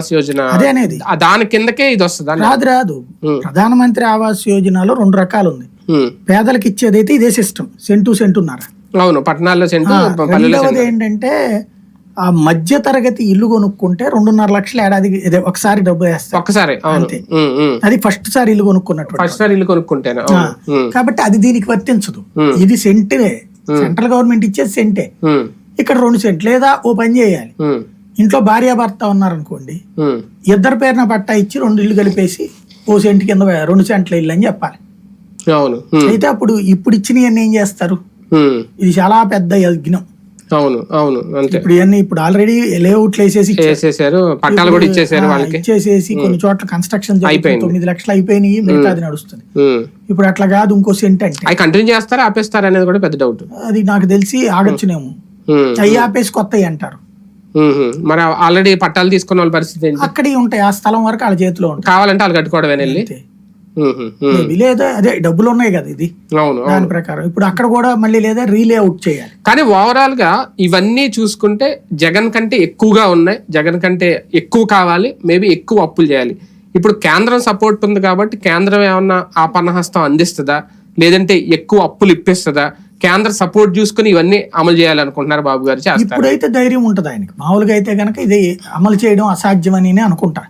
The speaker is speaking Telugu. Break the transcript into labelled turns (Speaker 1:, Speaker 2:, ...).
Speaker 1: ఆవాస్ యోజన
Speaker 2: అదే అనేది.
Speaker 1: దాని కిందకే ఇది వస్తుంది
Speaker 2: రాదు రాదు. ప్రధానమంత్రి ఆవాస్ యోజనలో రెండు రకాలు ఉంది పేదలకు ఇచ్చేదైతే ఇదే సిస్టమ్ సెంటు సెంటున్నర?
Speaker 1: అవును పట్టణాల్లో సెంటు
Speaker 2: రెండవది ఏంటంటే ఆ మధ్య తరగతి ఇల్లు కొనుక్కుంటే రెండున్నర లక్షలు ఏడాది ఒకసారి డబ్బు వేస్తారు.
Speaker 1: ఉమ్, ఉమ్.
Speaker 2: అది ఫస్ట్ సారి ఇల్లు కొనుక్కున్నటువంటి
Speaker 1: ఫస్ట్ సార్ ఇల్లు ఉమ్,
Speaker 2: కాబట్టి అది దీనికి వర్తించదు. ఇది సెంటే సెంట్రల్ గవర్నమెంట్ ఇచ్చేది సెంటే. ఇక్కడ రెండు సెంట్ లేదా ఓ పని చేయాలి. ఇంట్లో భార్య భర్త ఉన్నారనుకోండి. ఇద్దరు పేరున పట్టా ఇచ్చి రెండు ఇల్లు కలిపేసి ఓ సెంట్ కింద రెండు సెంట్ల ఇల్లు అని చెప్పాలి.
Speaker 1: అవును.
Speaker 2: అయితే అప్పుడు ఇప్పుడు ఇచ్చినవన్నీ ఏం చేస్తారు. ఇది చాలా పెద్ద యజ్ఞం.
Speaker 1: అవును అవును అంతే.
Speaker 2: ఇప్పుడు ఇవన్నీ ఇప్పుడు ఆల్రెడీ లేఅవుట్లు వేసేసి.
Speaker 1: చేసేసారు పట్టాలు కూడా ఇచ్చేసారు వాళ్ళకి.
Speaker 2: ఇచ్చేసేసి కొన్ని చోట్ల కన్స్ట్రక్షన్
Speaker 1: అయిపోయింది.
Speaker 2: తొమ్మిది లక్షలు అయిపోయినాయి మిగతాది నడుస్తుంది. ఇప్పుడు అట్లా కాదు ఇంకో సెంట్ అంటే.
Speaker 1: అవి కంటిన్యూ చేస్తారా ఆపేస్తారా అనేది కూడా పెద్ద డౌట్
Speaker 2: అది నాకు తెలిసి ఆగచ్చునేమో. అయ్యి ఆపేసి కొత్తవి అంటారు.
Speaker 1: మరి ఆల్రెడీ పట్టాలు తీసుకున్న వాళ్ళ పరిస్థితి ఏంటి?
Speaker 2: అక్కడే ఉంటాయి. ఆ స్థలం వరకు వాళ్ళ చేతిలో ఉంటాయి.
Speaker 1: కావాలంటే వాళ్ళు? కట్టుకోవడమే.
Speaker 2: Maybe లేదా అదే డబ్బులు ఉన్నాయి కదా ఇది.
Speaker 1: అవును
Speaker 2: దాని ప్రకారం. ఇప్పుడు అక్కడ కూడా మళ్ళీ లేదా రీలే అవుట్ చేయాలి.
Speaker 1: కానీ ఓవరాల్గా ఇవన్నీ చూసుకుంటే జగన్ కంటే ఎక్కువగా ఉన్నాయి. జగన్ కంటే ఎక్కువ కావాలి. మేబీ ఎక్కువ అప్పులు చేయాలి. ఇప్పుడు కేంద్రం సపోర్ట్ ఉంది కాబట్టి కేంద్రం ఏమన్నా ఆ పన్నహస్తం అందిస్తుందా? లేదంటే ఎక్కువ అప్పులు ఇప్పిస్తుందా? కేంద్ర సపోర్ట్ చూసుకుని ఇవన్నీ అమలు చేయాలనుకుంటున్నారు బాబు గారు
Speaker 2: ఇప్పుడైతే ధైర్యం ఉంటుంది ఆయనకి. మామూలుగా అయితే కనుక ఇది అమలు చేయడం అసాధ్యమని అనుకుంటా.